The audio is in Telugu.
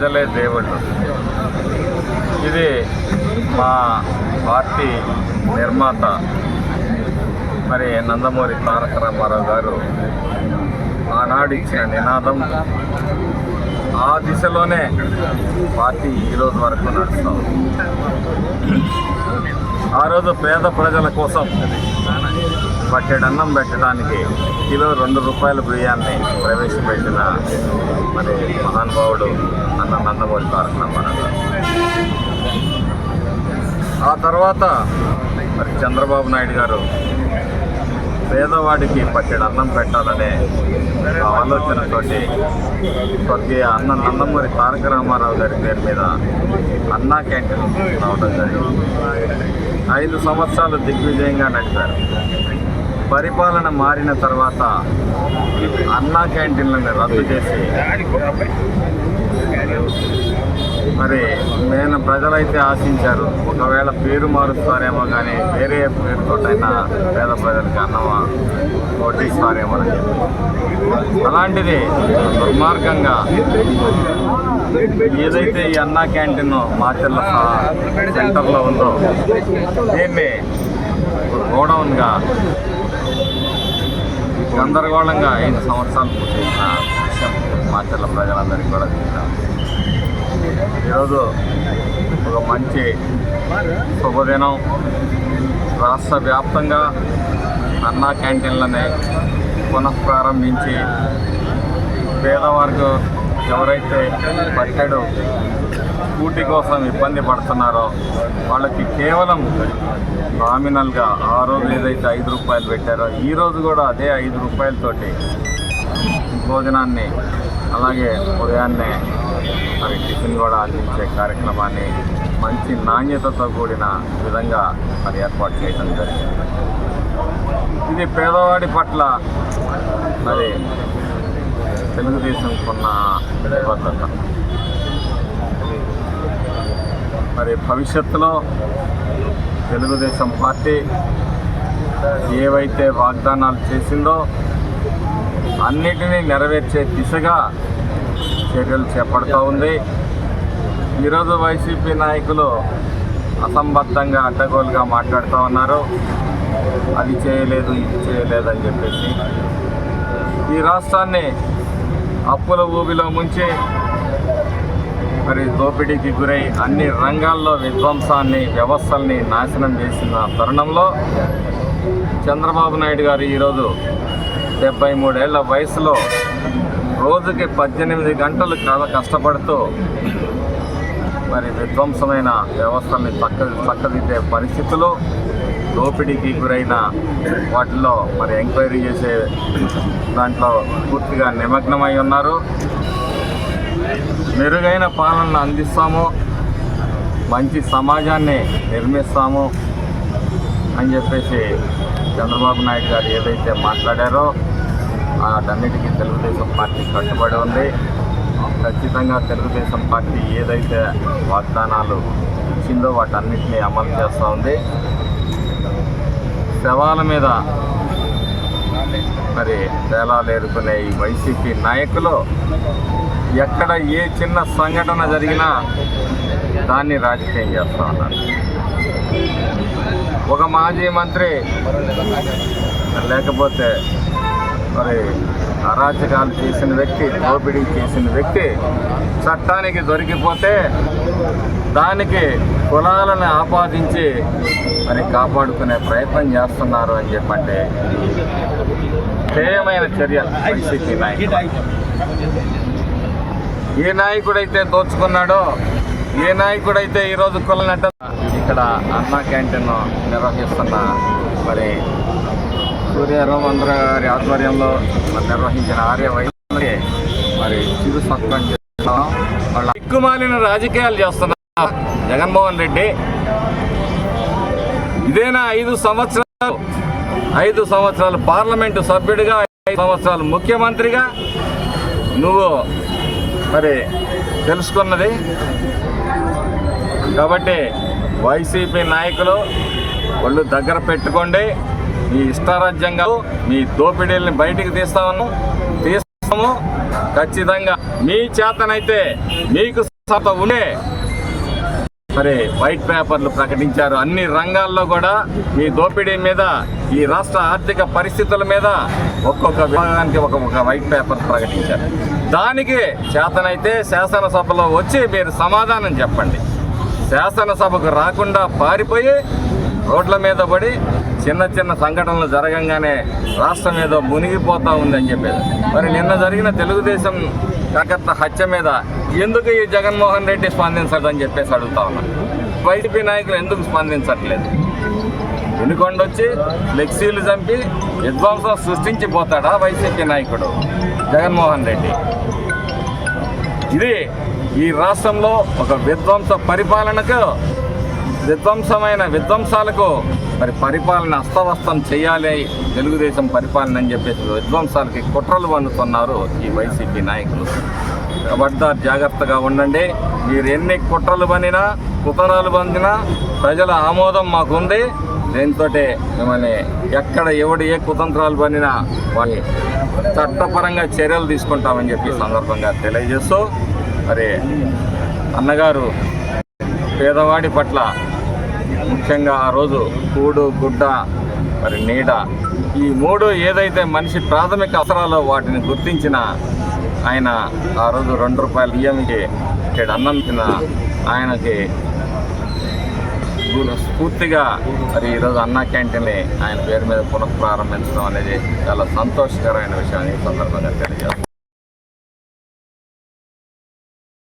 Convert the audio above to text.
ప్రజలే దేవుళ్ళు. ఇది మా పార్టీ నిర్మాత మరి నందమూరి తారక రామారావు గారు ఆనాడు ఇచ్చిన నినాదం ఆ దిశలోనే పార్టీ ఈరోజు వరకు నడుస్తాం ఆ రోజు పేద ప్రజల కోసం పట్టెడు అన్నం పెట్టడానికి కిలో రెండు రూపాయల బియ్యాన్ని ప్రవేశపెట్టిన మరి మహానుభావుడు అన్న నందమూరి తారక రామారావు ఆ తర్వాత మరి చంద్రబాబు నాయుడు గారు పేదవాడికి పట్టెడు అన్నం పెట్టాలనే ఆ ఆలోచనతోటి స్వర్గీయ అన్న నందమూరి తారక రామారావు గారి పేరు మీద అన్నా క్యాంటీన్ రావడం జరిగింది. ఐదు సంవత్సరాలు దిగ్విజయంగా నడిపారు. పరిపాలన మారిన తర్వాత అన్నా క్యాంటీన్లను రద్దు చేసి మరి నేను ప్రజలైతే ఆశించారు. ఒకవేళ పేరు మారుస్తారేమో కానీ వేరే పేరుతోటైనా పేద ప్రజలకు అన్నమా ఓటిస్తారేమో అని చెప్పి. అలాంటిది దుర్మార్గంగా ఏదైతే ఈ అన్నా క్యాంటీన్ మాచర్ల సెంటర్లో ఉందో దీన్ని గోడౌన్గా గందరగోళంగా ఐదు సంవత్సరాలు పూర్తి విషయం మాచర్ల ప్రజలందరికీ కూడా తెలిసిన ఈరోజు ఒక మంచి శుభదినం. రాష్ట్ర వ్యాప్తంగా అన్నా క్యాంటీన్లని పునఃప్రారంభించి పేదవారికి ఎవరైతే బట్టడు స్కూటీ కోసం ఇబ్బంది పడుతున్నారో వాళ్ళకి కేవలం నామినల్గా ఆ రోజు ఏదైతే ఐదు రూపాయలు పెట్టారో ఈరోజు కూడా అదే ఐదు రూపాయలతోటి భోజనాన్ని అలాగే ఉదయాన్నే మరి టిఫిన్ కూడా అందించే కార్యక్రమాన్ని మంచి నాణ్యతతో కూడిన విధంగా మరి ఏర్పాటు చేయడం జరిగింది. ఇది పేదవాడి పట్ల మరి తెలుగుదేశంకున్న నిబద్ధత. మరి భవిష్యత్తులో తెలుగుదేశం పార్టీ ఏవైతే వాగ్దానాలు చేసిందో అన్నిటినీ నెరవేర్చే దిశగా చర్యలు చేపడుతూ ఉంది. ఈరోజు వైసీపీ నాయకులు అసంబద్ధంగా అడ్డగోలుగా మాట్లాడుతూ ఉన్నారు. అది చేయలేదు ఇది చేయలేదు అని చెప్పేసి. ఈ రాష్ట్రాన్ని అప్పుల ఊబిలో ముంచి మరి దోపిడీకి గురై అన్ని రంగాల్లో విధ్వంసాన్ని వ్యవస్థల్ని నాశనం చేసిన తరుణంలో చంద్రబాబు నాయుడు గారు ఈరోజు డెబ్బై మూడేళ్ళ వయసులో రోజుకి పద్దెనిమిది గంటలు చాలా కష్టపడుతూ మరి విధ్వంసమైన వ్యవస్థల్ని చక్క చక్కదిద్దే పరిస్థితులు దోపిడీకి గురైన వాటిలో మరి ఎంక్వైరీ చేసే దాంట్లో పూర్తిగా నిమగ్నమై ఉన్నారు. మెరుగైన పాలనను అందిస్తాము మంచి సమాజాన్ని నిర్మిస్తాము అని చెప్పేసి చంద్రబాబు నాయుడు గారు ఏదైతే మాట్లాడారో వాటన్నిటికీ తెలుగుదేశం పార్టీ కట్టుబడి ఉంది. ఖచ్చితంగా తెలుగుదేశం పార్టీ ఏదైతే వాగ్దానాలు ఇచ్చిందో వాటన్నిటినీ అమలు చేస్తూ ఉంది. శవాల మీద మరి తేలాలు ఏరుకునే ఈ వైసీపీ నాయకులు ఎక్కడ ఏ చిన్న సంఘటన జరిగినా దాన్ని రాజకీయం చేస్తూ ఉన్నారు. ఒక మాజీ మంత్రి లేకపోతే మరి అరాచకాలు చేసిన వ్యక్తి దోపిడీ చేసిన వ్యక్తి చట్టానికి దొరికిపోతే దానికి కులాలను ఆపాదించి మరి కాపాడుకునే ప్రయత్నం చేస్తున్నారు అని చెప్పంటే హేయమైన చర్య వైసీపీ నాయకుడు. ఏ నాయకుడైతే దోచుకున్నాడో ఏ నాయకుడైతే ఈరోజు కులనట్ట ఇక్కడ అన్నా క్యాంటీన్ నిర్వహిస్తున్న మరి సూర్యారావు గారి ఆధ్వర్యంలో నిర్వహించిన ఆర్య వైద్యులకి మరి చిరు సత్వం చేస్తున్నాం. వాళ్ళ ఎక్కుమాలిన రాజకీయాలు చేస్తున్న జగన్మోహన్ రెడ్డి. ఇదేనా ఐదు సంవత్సరాలు? ఐదు సంవత్సరాలు పార్లమెంటు సభ్యుడిగా ఐదు సంవత్సరాలు ముఖ్యమంత్రిగా. నువ్వు మరి తెలుసుకున్నది. కాబట్టి వైసీపీ నాయకులు వాళ్ళు దగ్గర పెట్టుకోండి. మీ ఇష్టారాజ్యంగా మీ దోపిడీల్ని బయటికి తీస్తాము తీస్తాము. ఖచ్చితంగా మీ చేతనైతే మీకు సత ఉండే. మరి వైట్ పేపర్లు ప్రకటించారు. అన్ని రంగాల్లో కూడా మీ దోపిడీ మీద ఈ రాష్ట్ర ఆర్థిక పరిస్థితుల మీద ఒక్కొక్క విభాగానికి ఒక్కొక్క వైట్ పేపర్ ప్రకటించారు. దానికి చేతనైతే శాసనసభలో వచ్చి మీరు సమాధానం చెప్పండి. శాసనసభకు రాకుండా పారిపోయి రోడ్ల మీద పడి చిన్న చిన్న సంఘటనలు జరగంగానే రాష్ట్రం ఏదో మునిగిపోతూ ఉందని చెప్పేది. మరి నిన్న జరిగిన తెలుగుదేశం కాకత్త హత్య మీద ఎందుకు ఈ జగన్మోహన్ రెడ్డి స్పందించడని చెప్పేసి అడుగుతా ఉన్నాను వైసీపీ నాయకులు ఎందుకు స్పందించట్లేదు? ఎన్నుకొండొచ్చి ఫ్లెక్సీలు చంపి విధ్వంసం సృష్టించి పోతాడా వైసీపీ నాయకుడు జగన్మోహన్ రెడ్డి? ఇది ఈ రాష్ట్రంలో ఒక విధ్వంస పరిపాలనకు విధ్వంసమైన విధ్వంసాలకు మరి పరిపాలన అస్తవస్తం చేయాలి తెలుగుదేశం పరిపాలన అని చెప్పేసి విధ్వంసాలకి కుట్రలు వండుతున్నారు ఈ వైసీపీ నాయకులు. ఖబర్దార్ జాగ్రత్తగా ఉండండి. మీరు ఎన్ని కుట్రలు పండినా కుతరాలు పండినా ప్రజల ఆమోదం మాకుంది. దీంతో మిమ్మల్ని ఎక్కడ ఎవడు ఏ కుతంత్రాలు పనినా వాటి చట్టపరంగా చర్యలు తీసుకుంటామని చెప్పి సందర్భంగా తెలియజేస్తూ మరి అన్నగారు పేదవాడి పట్ల ముఖ్యంగా ఆ రోజు కూడు గుడ్డ మరి నీడ ఈ మూడు ఏదైతే మనిషి ప్రాథమిక అవసరాలు వాటిని గుర్తించిన ఆయన ఆ రోజు రెండు రూపాయలు బియ్యంకి ఇక్కడ అన్నం తిన్న ఆయనకి స్ఫూర్తిగా మరి ఈరోజు అన్నా క్యాంటీన్ని ఆయన పేరు మీద పునఃప్రారంభించడం అనేది చాలా సంతోషకరమైన విషయాన్ని ఈ సందర్భంగా తెలియజేస్తాను